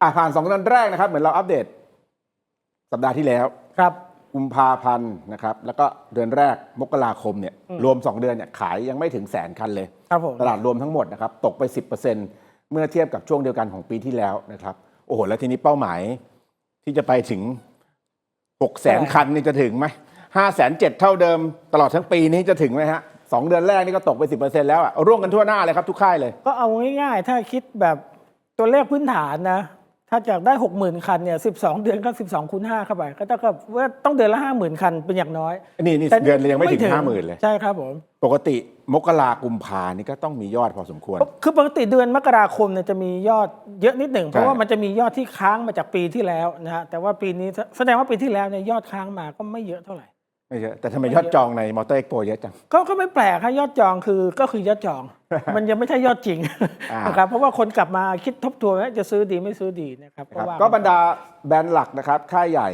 อะผ่านสองเดือนแรกนะครับ เหมือนเราอัปเดต สัปดาห์ที่แล้วครับกุมภาพันธ์นะครับ แล้วก็เดือนแรกมกราคมเนี่ยอืมรวม 2 เดือนเนี่ยขายยังไม่ถึงแสนคันเลย ครับผมตลาดรวมทั้งหมดนะครับ ตกไป 10%เมื่อเทียบกับช่วงเดียวกันของปีที่แล้วนะครับ โอ้โห แล้วทีนี้เป้าหมายที่จะไปถึง6แสนคันนี่จะถึงไหมห้าแสนเจ็ดเท่าเดิม ตลอดทั้งปีนี้จะถึงไหมฮะสองเดือนแรกนี่ก็ตกไป 10%แล้วอะร่วงกันทั่วหน้าเลยครับทุกค่ายเลย ก็เอาง่ายๆ ถ้าคิดแบบตัวเลขพื้นฐานนะ ถ้าจากได้หกหมื่นคันเนี่ยสิบสองเดือนก็สิบสองคูณห้าเข้าไป ก็เท่ากับว่าต้องเดือนละห้าหมื่นคันเป็นอย่างน้อย นี่นี่แต่เดือนยังไม่ถึงห้าหมื่นเลย ใช่ครับผม ปกติมกรากุมภานี่ก็ต้องมียอดพอสมควร คือปกติเดือนมกราคมเนี่ยจะมียอดเยอะนิดหนึ่ง เพราะว่าใช่มันจะมียอดที่ค้างมาจากปีที่แล้วนะฮะแต่ว่าปีนี้แสดงว่าปีที่แล้วเนี่ยยอดค้างมาก็ไม่เยอะเท่าไหร่ ไม่เยอะแต่ทำไมยอดจองในมอเตอร์เอ็กโปเยอะจัง ก็ก็ไม่แปลกครับยอดจองคือก็คือยอดจอง มันยังไม่ใช่ยอดจริงอ่าน นะครับเพราะว่าคนกลับมาคิดทบทวนว่าจะซื้อดีไม่ซื้อดีนะครับนะครับว่าก็บรรดาแบรนด์หลักนะครับค่ายใหญ่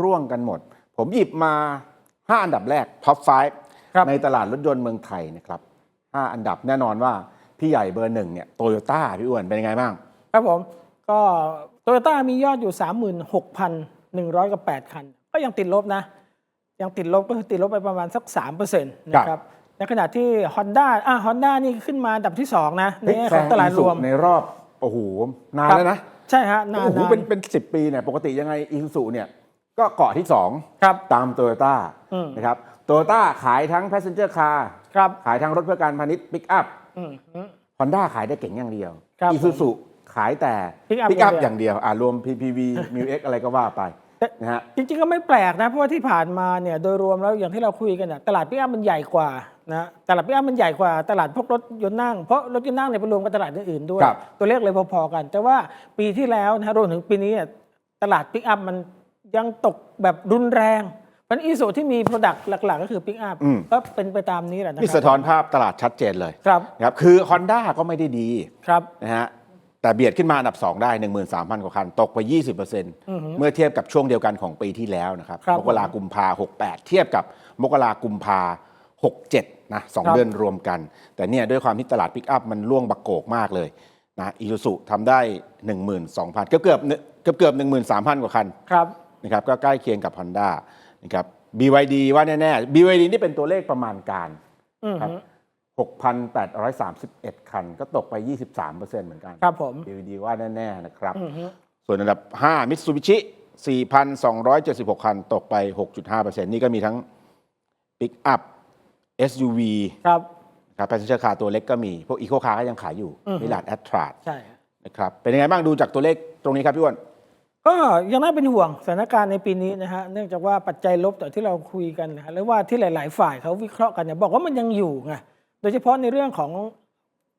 ร่วงกันหมด ผมหยิบมา 5 อันดับแรกท็อปครับ5ในตลาดรถยนต์เมืองไทยนะครับ 5 อันดับแน่นอนว่า พี่ใหญ่เบอร์หนึ่งเนี่ยโตโยต้าพี่อ้วนเป็นยังไงบ้าง ครับผมก็โตโยต้ามียอดอยู่ 36,100กับ8คัน ก็ยังติดลบนะ ยังติดลบก็คือติดลบไปประมาณสัก3%นะครับในขณะที่ Honda อะ Honda นี่ขึ้นมาอันดับที่ 2 นะในแง่ของตลาดรวมในรอบโอ้โหนานครับแล้วนะ ใช่ฮะนานโอ้โหนานเป็นเป็นสิปีเนี่ยปกติยังไงอีซูซูเนี่ยก็เกาะที่ครับ2ตามโตโยต้าอืมนะครับโตโยต้าขายทั้ง passenger car ครับขายทั้งรถเพื่อการพาณิชย์ปิกอัพอืมอืมฮอนด้าขายได้เก่งอย่างเดียวครับอีซูซูขายแต่ Pick-up ปิกอัพออย่าย่างงเดีเดียยววอ่ารวม PPV m u x อะไรก็ว่าไปแต่ นะฮะจริงๆก็ไม่แปลกนะ เพราะว่าที่ผ่านมาเนี่ยโดยรวมแล้วอย่างที่เราคุยกันน่ะตลาดพิกอัพมันใหญ่กว่านะตลาดพิกอัพมันใหญ่กว่าตลาดพวกรถยนต์นั่งเพราะรถยนต์นั่งเนี่ยไปรวมกับตลาดอื่นๆด้วย ครับ ตัวเลขเลยพอๆกัน แต่ว่าปีที่แล้วนะรวมถึงปีนี้เนี่ยตลาดพิกอัพมันยังตกแบบรุนแรงเพราะอีโซที่มีโปรดักต์หลักๆ ก็คือพิกอัพอืม ก็เป็นไปตามนี้แหละนะนี่คสะรับท้อนภาพตลาดชัดเจนเลยครับนะครับคือ Honda ก็ไม่ได้ดีครับ นะฮะ แต่เบียดขึ้นมาอันดับ 2 ได้ 13,000 กว่าคัน ตกไป 20%เมื่อเทียบกับช่วงเดียวกันของปีที่แล้วนะครับครับมกรากุมภา68 เทียบกับมกรากุมภา67นะสองครับเดือนรวมกัน แต่เนี่ยด้วยความที่ตลาดปิกอัพมันล่วงบักโกกมากเลยนะอีซูซุทำได้ 12,000 เกือบเกือบเกือบเกือบ13,000 กว่าคันครับนะครับก็ใกล้เคียงกับ Honda นะครับ BYD ว่าแน่ๆ BYD นี่เป็นตัวเลขประมาณการอืมครับ 6,831 คัน ก็ตกไป 23%เหมือนกันครับผม BYD ว่าแน่ ๆ นะครับอือฮึส่วนอันดับ5 Mitsubishi 4,276 คัน ตกไป 6.5%นี่ก็มีทั้ง Pick Up SUV ครับนะครับ Passenger Car ตัวเล็กก็มี พวก Eco Car ก็ยังขายอยู่อือฮึมิลาดแอตทราดใช่นะครับ เป็นยังไงบ้างดูจากตัวเลขตรงนี้ครับพี่อ้วนก็ยังน่าเป็นห่วงสถานการณ์ในปีนี้นะฮะเนื่องจากว่าปัจจัยลบต่อที่เราคุยกันนะฮะหรือว่าที่หลาย ๆ ฝ่ายเขาวิเคราะห์กันเนี่ยบอกว่ามันยังอยู่ไง โดยเฉพาะในเรื่องของ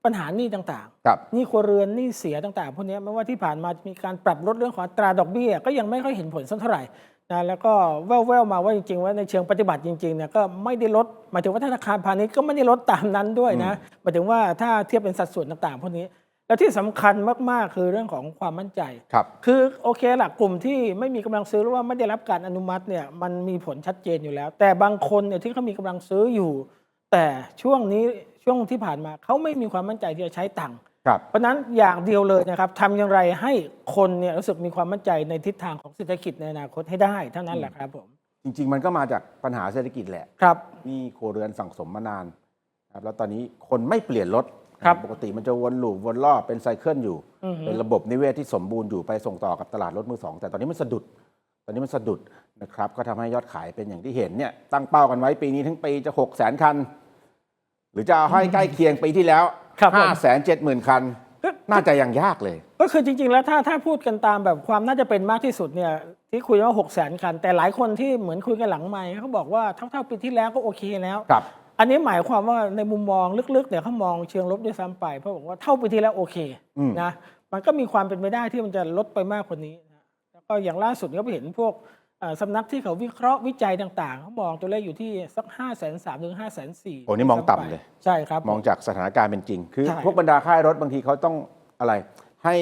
ปัญหาหนี้ต่างครับ ๆหนี้ครัวเรือนหนี้เสียต่างๆพวกเนี้ยไม่ว่าที่ผ่านมามีการปรับลดเรื่องของอัตราดอกเบี้ย ก็ยังไม่ค่อยเห็นผลสักเท่าไหร่นะแล้วก็แว่วๆมาว่าจริงๆ ว่าในเชิงปฏิบัติจริงๆเนี่ยก็ไม่ได้ลดหมายถึงว่าธนาคารพาณิชย์ก็ไม่ได้ลดตามนั้นด้วยนะหมายถึงว่าถ้าเทียบเป็นสัดส่วนต่างๆพวกนี้ แล้วที่สำคัญมากๆคือเรื่องของความมั่นใจ ครับ คือโอเคละกลุ่มที่ไม่มีกำลังซื้อหรือว่าไม่ได้รับการอนุมัติเนี่ยมันมีผลชัดเจนอยู่แล้ว แต่บางคนเนี่ยที่เขามีกำลังซื้ออยู่ แต่ช่วงนี้ช่วงที่ผ่านมาเขาไม่มีความมั่นใจที่จะใช้ตังค์ครับ เพราะฉะนั้นอย่างเดียวเลยนะครับทำอย่างไรให้คนเนี่ยรู้สึกมีความมั่นใจในทิศทางของเศรษฐกิจในอนาคตให้ได้เท่านั้นแหละครับผมจริง ๆ มันก็มาจากปัญหาเศรษฐกิจแหละครับหนี่โครัวเรือนสั่งสมมานานครับแล้วตอนนี้คนไม่เปลี่ยนรถครับ ปกติมันจะวนลูปวนรอบเป็นไซเคิลอยู่ อือฮึ เป็นระบบนิเวศที่สมบูรณ์อยู่ไปส่งต่อกับตลาดรถมือสองแต่ตอนนี้มันสะดุด ตอนนี้มันสะดุดนะครับ ก็ทำให้ยอดขายเป็นอย่างที่เห็นเนี่ยตั้งเป้ากันไว้ปีนี้ทั้งปีจะ 6 0 0 0 0 0 คัน หรือจะเอาให้ใกล้เคียงปีที่แล้วครับผม5 7 0 0 0 0คันก็น่าจะยังยากเลย ก็คือจริง ๆ แล้วถ้าถ้าพูดกันตามแบบความน่าจะเป็นมากที่สุดเนี่ยที่คุยว่า6 0 0 0 0 0คัน แต่หลายคนที่เหมือนคุยกันหลังไมค์เขาบอกว่าเท่าๆปีที่แล้วก็โอเคแล้ว ครับ อันนี้หมายความว่าในมุมมองลึกๆเนี่ยเขามองเชิงลบด้วยซ้ำไปเพราะบอกว่าเท่าปีที่แล้วโอเคอืม นะมันก็มีความเป็นไปได้ที่มันจะลดไปมากกว่านี้นะแล้วก็อย่างล่าสุดก็ไปเห็นพวกเอ่อ สำนักที่เขาวิเคราะห์วิจัยต่างๆเขามองตัวเลขอยู่ที่สัก 5 3 0 0 0ถึง5 4 0 0 0โอ้นี่มองต่ำเลย ใช่ครับ มองจากสถานการณ์เป็นจริง คือใช่พวกบรรดาค่ายรถบางทีเขาต้องอะไรให้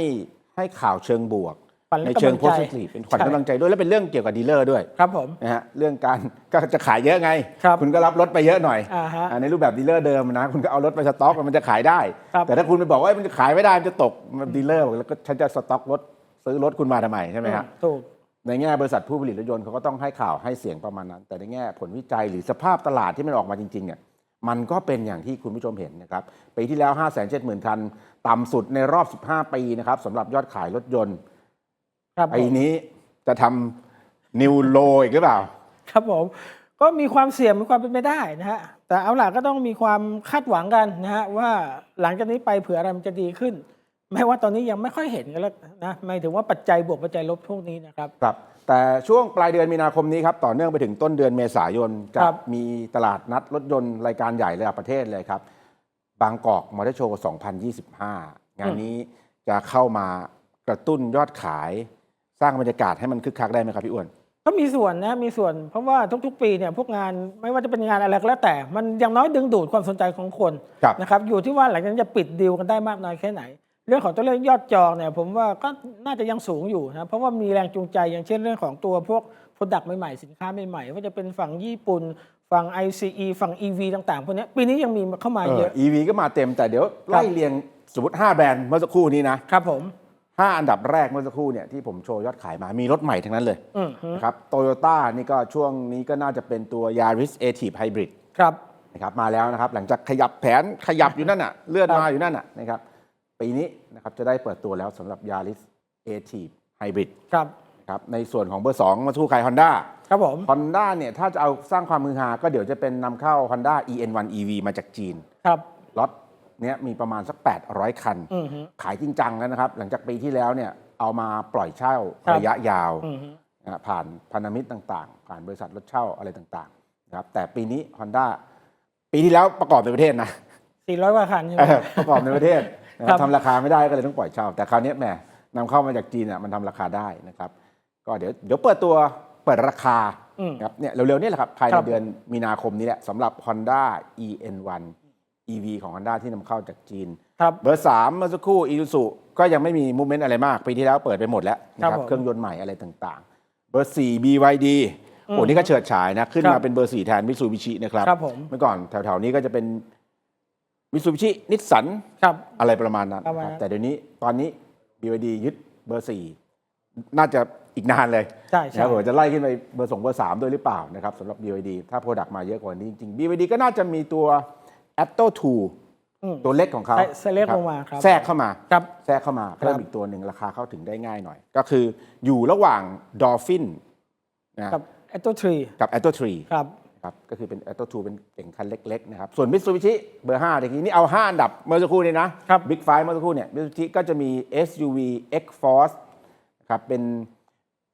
ให้ข่าวเชิงบวกขวัญและในเชิงกำลัโพงใจสิทีฟเป็นขวัญใช่กำลังใจด้วย และเป็นเรื่องเกี่ยวกับดีลเลอร์ด้วย ครับผมนะฮะเรื่องการก็จะขายเยอะไงครับณก็รับรถไปเยอะหน่อยอ่าฮะอ่าในรูปแบบดีลเลอร์เดิมนะ คุณก็เอารถไปสต็อกมันจะขายได้ครับแต่ถ้าคุณไปบอกว่ามันจะขายไม่ได้มันจะตกมันดีลเลอร์บอกแล้วก็ฉันจะสต็อกรถซื้อรถคุณมาทำไมใช่ไหมฮะถูก ในแง่บริษัทผู้ผลิตรถยนต์เขาก็ต้องให้ข่าวให้เสียงประมาณนั้น แต่ในแง่ผลวิจัยหรือสภาพตลาดที่มันออกมาจริงๆเนี่ยมันก็เป็นอย่างที่คุณผู้ชมเห็นนะครับปีที่แล้ว 5 7 0 0 0 0คัน ต่ำสุดในรอบ 15 ปีนะครับสำหรับยอดขายรถยนต์ครับผปีมนี้จะทำนิวโลอีกหรือเปล่า ครับผม ก็มีความเสี่ยงมีความเป็นไปได้นะฮะแต่เอาล่ะก็ต้องมีความคาดหวังกันนะฮะว่าหลังจากนี้ไปเผื่ออะไรมันจะดีขึ้น แม้ว่าตอนนี้ยังไม่ค่อยเห็นกันแล้วนะหมายถึงว่าปัจจัยบวกปัจจัยลบพวกนี้นะครับ ครับแต่ช่วงปลายเดือนมีนาคมนี้ครับต่อเนื่องไปถึงต้นเดือนเมษายนจะครับ มีตลาดนัดรถยนต์รายการใหญ่ระดับประเทศเลยครับ บางกอกมอเตอร์โชว์2025 งานนี้จะเข้ามากระตุ้นยอดขาย สร้างบรรยากาศให้มันคึกคักได้ไหมครับพี่อ้วน ก็มีส่วนนะมีส่วนเพราะว่าทุกๆ ปีเนี่ยพวกงานไม่ว่าจะเป็นงานอะไรก็แล้วแต่ มันอย่างน้อยดึงดูดความสนใจของคนครับ นะครับอยู่ที่ว่าหลังจากนั้นจะปิดดีลกันได้มากน้อยแค่ไหน เรื่องของตัวเลขยอดจองเนี่ยผมว่าก็น่าจะยังสูงอยู่นะเพราะว่ามีแรงจูงใจอย่างเช่นเรื่องของตัวพวก Product ใหม่ๆ สินค้าใหม่ๆว่าจะเป็นฝั่งญี่ปุ่น ฝั่ง ICE ฝั่ง EV ต่างๆพวกเนี้ยปีนี้ยังมีเข้ามาเยอะเออ EV ก็มาเต็มแต่เดี๋ยวไล่เรียงสมมติ 5 แบรนด์เมื่อสักครู่นี้นะครับผม5อันดับแรกเมื่อสักครู่เนี่ยที่ผมโชว์ยอดขายมามีรถใหม่ทั้งนั้นเลยอืมฮึนะครับโตโยต้านี่ก็ช่วงนี้ก็น่าจะเป็นตัว Yaris Active Hybrid ครับนะครับมาแล้วนะครับหลังจากขยับแผนขยับอยู่นั่นน่ะเลื่อนครับมาอยู่นั่นน่ะนะครับ ปีนี้นะครับจะได้เปิดตัวแล้วสำหรับ Yaris Active Hybrid ครับนะครับในส่วนของเบอร์ 2 มาสู้ใคร Honda ครับผม Honda เนี่ยถ้าจะเอาสร้างความมือฮาก็เดี๋ยวจะเป็นนำเข้า Honda EN1 EV มาจากจีนครับล็อตเนี้ยมีประมาณสัก 800 คัน อืมฮึ ขายจริงจังแล้วนะครับ หลังจากปีที่แล้วเนี่ยเอามาปล่อยเช่าครับ ระยะยาว อืมฮึนะฮะผ่านพันธมิตรต่างๆ ผ่านบริษัทรถเช่าอะไรต่างๆนะครับแต่ปีนี้ Honda ปีที่แล้วประกอบในประเทศนะ 400กว่าคันใช่ไหมเออประกอบในประเทศนะคครัรับบ ทำราคาไม่ได้ก็เลยต้องปล่อยเช่า แต่คราวนี้แหมนำเข้ามาจากจีนอะมันทำราคาได้นะครับ ก็เดี๋ยวเดี๋ยวเปิดตัวเปิดราคาอืมครับเนี่ยเร็วๆนี่แหละครับภายคในรับเดือนมีนาคมนี้แหละสำหรับ Honda EN1 EV ของ Honda ที่นำเข้าจากจีนครับเบอร์3เมื่อสักครู่อี u ซูก็ยังไม่มีมูเมนต์อะไรมาก ปีที่แล้วเปิดไปหมดแล้วนะคครัรับบผมเครื่องยนต์ใหม่อะไรต่างๆ เบอร์4 BYD โอ้นี่ก็เฉิดฉายนะ ขึ้นครัมาบเป็นเบอร์4แทนมิ t ซูบิชินะครับครับผมเมื่อก่อนแถวๆนี้ก็จะเป็น มิ t ซูบิชินิสสันครับ อะไรประมาณนั้นประมาณนะคนั้รับนแต่เดี๋ยวนี้ตอนนี้ BYD ยึดเบอร์ 4 น่าจะอีกนานเลยใช่นะใช่ครับผมจะไล่ขึ้นไปเบอร์สองเบอร์สามด้วยหรือเปล่านะครับสำหรับ BYD ถ้าโปรดักต์มาเยอะกว่านี้จริงๆ BYD ก็น่าจะมีตัว Atto อืม 2 ตัวเล็กของเขาใช่เซเล็กครับลงมาครับ แทรกเข้ามา ครับ แทรกเข้ามาครับเพิ่มอีกตัวหนึ่งราคาเข้าถึงได้ง่ายหน่อย ก็คืออยู่ระหว่าง Dolphin นะกับแอตโตทรีกับ Atto 3ครับ ครับก็คือเป็น Atto 2เป็นเก่งคันเล็กๆนะครับส่วน Mitsubishi เบอร์5ตะกี้นี่เอา 5 อันดับเมื่อสักครู่นี้นะครับ Big Five เมื่อสักครู่เนี่ย Mitsubishi ก็จะมี SUV X-Force นะครับเป็น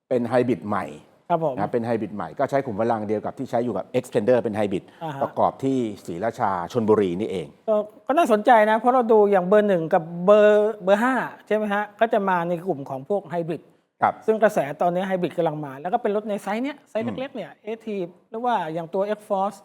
เป็นไฮบริดใหม่ครับผม นะครับเป็นไฮบริดใหม่ก็ใช้ขุมพลังเดียวกับที่ใช้อยู่กับ Expander เป็นไฮบริดอ่าฮะ ประกอบที่ศรีราชาชนบุรีนี่เอง ก็ก็น่าสนใจนะ เพราะเราดูอย่างเบอร์หนึ่งกับเบอร์เบอร์ห้าใช่ไหมฮะ ก็จะมาในกลุ่มของพวกไฮบริด ครับซึ่งกระแสตอนนี้ไฮบริดกำลังมา แล้วก็เป็นรถในไซส์เนี้ยไซส์เล็กๆเนี่ยเอทีหรือว่าอย่างตัว X Force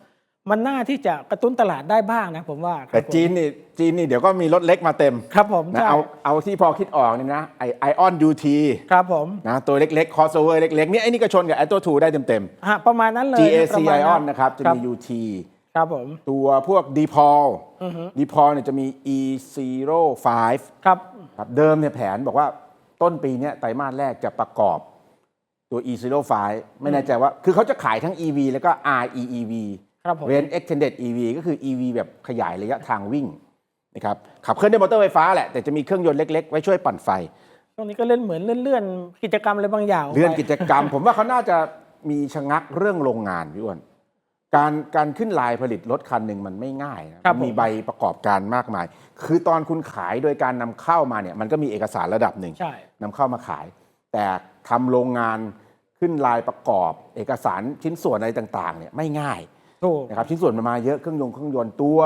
มันน่าที่จะกระตุ้นตลาดได้บ้างนะผมว่าครับแต่ผมจีนนี่จีนนี่เดี๋ยวก็มีรถเล็กมาเต็ม ครับผมนะใช่เอาเอาที่พอคิดออกนี่นะไอไอออนยูทีครับผมนะตัวเล็กๆ crossover เล็กๆนี่ไอ้นี่ก็ชนกับ Atto 2ได้เต็มฮะประมาณนั้นเลๆย GAC ประมาณ Ion นะครับ จะมีครับ UT ครับผม ตัวพวก d p o l d p o l เนี่ยจะมี E05 ครับครับเดิมเนี่ยแผนบอกว่า ต้นปีเนี้ยไตรมาสแรกจะประกอบตัว E05 ไม่แน่ใจว่า คือเขาจะขายทั้ง EV แล้วก็ REEV ครับผม Range Extended EV ก็คือ EV แบบขยายระยะทางวิ่งนะครับขับเคลื่อนด้วยมอเตอร์ไฟฟ้าแหละ แต่จะมีเครื่องยนต์เล็ก ๆ ไว้ช่วยปั่นไฟช่วงนี้ก็เล่นเหมือนเลื่อนๆกิจกรรมอะไรบางอย่างเรื่องไปกิจกรรม ผมว่าเขาน่าจะมีชะงักเรื่องโรงงานพี่อ้วน การการขึ้นลายผลิตรถคันหนึ่งมันไม่ง่ายนะครับผม มีใบประกอบการมากมาย คือตอนคุณขายโดยการนำเข้ามาเนี่ยมันก็มีเอกสารระดับหนึ่ง ใช่ นำเข้ามาขาย แต่ทำโรงงานขึ้นลายประกอบ เอกสารชิ้นส่วนอะไรต่างๆเนี่ยไม่ง่ายถูก นะครับชิ้นส่วนมันมาเยอะเครื่องยนต์เครื่องยนต์ตัว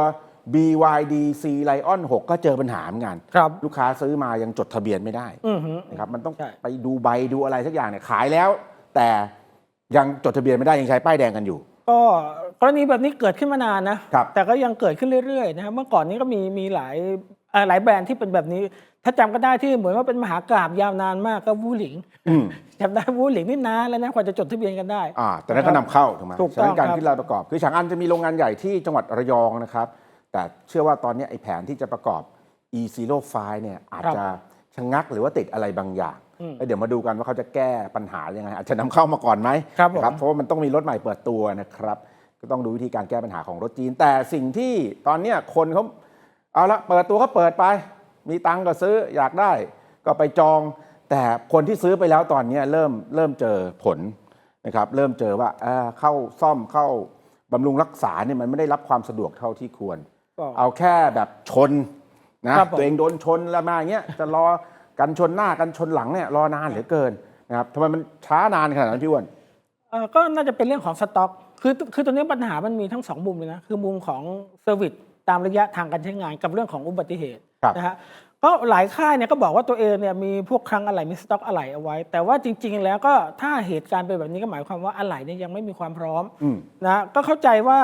BYD C Lion 6 ก็เจอปัญหาเหมือนกัน ครับ ลูกค้าซื้อมายังจดทะเบียนไม่ได้อือหือนะครับมันต้องใช่ ไปดูใบดูอะไรสักอย่างเนี่ยขายแล้ว แต่ยังจดทะเบียนไม่ได้ยังใช้ป้ายแดงกันอยู่ ก็กรณีแบบนี้เกิดขึ้นมานานนะครับแต่ก็ยังเกิดขึ้นเรื่อยๆนะครับเมื่อก่อนนี้ก็มีมีหลายเอ่อหลายแบรนด์ที่เป็นแบบนี้ ถ้าจำก็ได้ที่เหมือนว่าเป็นมหากราบยาวนานมากก็วูหลิงอืมจำได้วูหลิงนี่นานแล้วนะกว่าจะจดทะเบียนกันได้อ่าแต่นั้นก็นำเข้าถูกไหมถูกฉะนั้นต้องการครับขึ้นรายประกอบ คือฉางอันจะมีโรงงานใหญ่ที่จังหวัดระยองนะครับ แต่เชื่อว่าตอนนี้ไอ้แผนที่จะประกอบ e 0 5เนี่ยอาจจะชะงักหรือว่าติดอะไรบางอย่างอืม แล้วเดี๋ยวมาดูกันว่าเขาจะแก้ปัญหายังไงอาจจะนำเข้ามาก่อนไหมครับผมนะเพราะว่ามันต้องมีรถใหม่เปิดตัวนะครับ ก็ต้องดูวิธีการแก้ปัญหาของรถจีน แต่สิ่งที่ตอนเนี้ยคนเขาเอาละเปิดตัวก็เปิดไป มีตังค์ก็ซื้ออยากได้ก็ไปจอง แต่คนที่ซื้อไปแล้วตอนเนี้ยเริ่มเริ่มเจอผลนะครับเริ่มเจอว่าเอ่อเข้าซ่อมเข้าบำรุงรักษาเนี่ยมันไม่ได้รับความสะดวกเท่าที่ควรก็เอาแค่แบบชนนะครับผมตัวเองโดนชนแล้วมาอย่างเงี้ยจะรอ กันชนหน้ากันชนหลังเนี่ยรอนานเหลือเกินนะครับทำไมมันช้านานขนาดนั้นพี่อ้วนเอ่อก็น่าจะเป็นเรื่องของสต็อก คือคือตัวนี้ปัญหามันมีทั้งสองมุมเลยนะ คือมุมของเซอร์วิสตามระยะทางการใช้งานกับเรื่องของอุบัติเหตุครับนะฮะก็หลายค่ายเนี่ยก็บอกว่าตัวเองเนี่ยมีพวกครั้งอะไหล่มีสต็อกอะไหล่เอาไว้ แต่ว่าจริง ๆ แล้วก็ถ้าเหตุการณ์เป็นแบบนี้ก็หมายความว่าอะไหล่เนี่ยยังไม่มีความพร้อมอืมนะก็เข้าใจว่า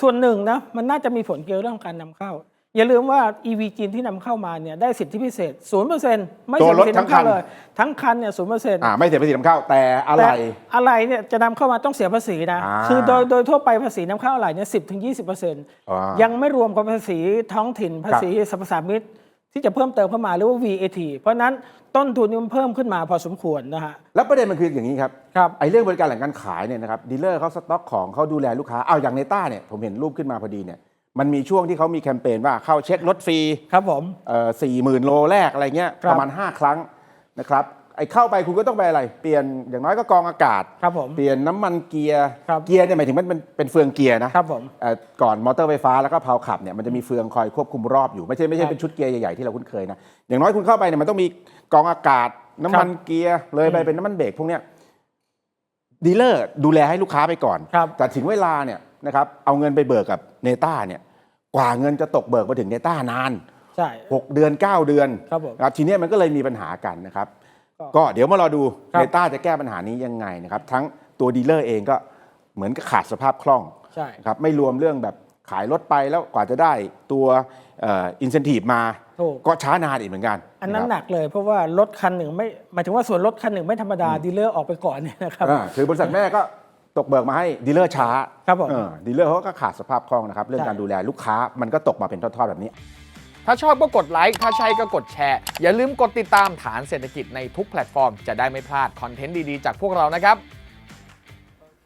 ส่วนหนึ่งนะมันน่าจะมีผลเกี่ยวเรื่องของการนำเข้า อย่าลืมว่า EV จีนที่นำเข้ามาเนี่ยได้สิทธิพิเศษ 0%ไม่ตัวเสียรภาถษีทั้งนำเข้าคันเลย ทั้งคันเนี่ยศูนย์เปอร์เซ็นต์อ่าไม่เสียภาษีนำเข้าแต่อะไรแต่อะไรเนี่ยจะนำเข้ามาต้องเสียภาษีนะอ่าคือโดยโดยทั่วไปภาษีนำเข้าอะไรเนี่ยสิบถึงยี่สิบเปอร์เซ็นต์อ่ายังไม่รวมกับภาษีท้องถิ่นภาษีสรรพสามิตที่จะเพิ่มเติมเข้ามาหรือว่า VAT เพราะฉะนั้นต้นทุนนี่มันเพิ่มขึ้นมาพอสมควรนะฮะแล้วประเด็นมันคืออย่างนี้ครับครับไอ้เรื่องบริการหลังการขายเนี่ยนะครับดีลเลอร์เขาสต็อกของเขาดูแลลูกค้าเอาอย่างเนต้าเนี่ยผมเห็นรูปขึ้นมาพอดีเนี่ย มันมีช่วงที่เขามีแคมเปญว่าเข้าเช็ครถฟรีครับผมสี่หมื่นโลแรกอะไรเงี้ยครับประมาณ 5 ครั้งนะครับไอ้เข้าไปคุณก็ต้องไปอะไร เปลี่ยนอย่างน้อยก็กรองอากาศครับผมเปลี่ยนน้ำมันเกียร์ครับเกียร์เนี่ยหมายถึงมันเป็นเป็นเฟืองเกียร์นะครับผมเอ่อก่อนมอเตอร์ไฟฟ้าแล้วก็เพลาขับเนี่ยมันจะมีเฟืองคอยควบคุมรอบอยู่ไม่ใช่ไม่ใช่ครับเป็นชุดเกียร์ใหญ่ๆที่เราคุ้นเคยนะอย่างน้อยคุณเข้าไปเนี่ยมันต้องมีกรองอากาศ น้ำมันเกียร์เลยไปอืมเป็นน้ำมันเบรกพวกเนี้ยดีลเลอร์ดูแลให้ลูกค้าไปก่อนครับแต่ถึงเวลาเนี่ย นะครับเอาเงินไปเบิกกับเนต้าเนี่ยกว่าเงินจะตกเบิกมาถึงเนต้านาน ใช่ 6 เดือน 9 เดือน ครับผม นะครับทีเนี้ยมันก็เลยมีปัญหากันนะครับ ก็ ก็เดี๋ยวมารอดู ครับ เนต้าจะแก้ปัญหานี้ยังไงนะครับ ทั้งตัวดีลเลอร์เองก็เหมือนกับขาดสภาพคล่อง ใช่ นะครับไม่รวมเรื่องแบบขายรถไปแล้วกว่าจะได้ตัวอินเซนティブมา ถูก ก็ช้านานอีกเหมือนกัน อันนั้ะครับ นหนักเลยเพราะว่ารถคันหนึ่งไม่หมายถึงว่าส่วนรถคันหนึ่งไม่ธรรมดาดีลเลอร์ออกไปก่อนเนี่ยนะครับ อ่าคือบริษัทแม่ก็ ตกเบิกมาให้ดีลเลอร์ช้าครับผมเออดีลเลอร์เขาก็ขาดสภาพคล่องนะครับ เรื่องใช่การดูแลลูกค้ามันก็ตกมาเป็นทอดๆแบบนี้ ถ้าชอบก็กดไลค์ถ้าใช่ก็กดแชร์ อย่าลืมกดติดตามฐานเศรษฐกิจในทุกแพลตฟอร์ม จะได้ไม่พลาดคอนเทนต์ดีๆ จากพวกเรานะครับ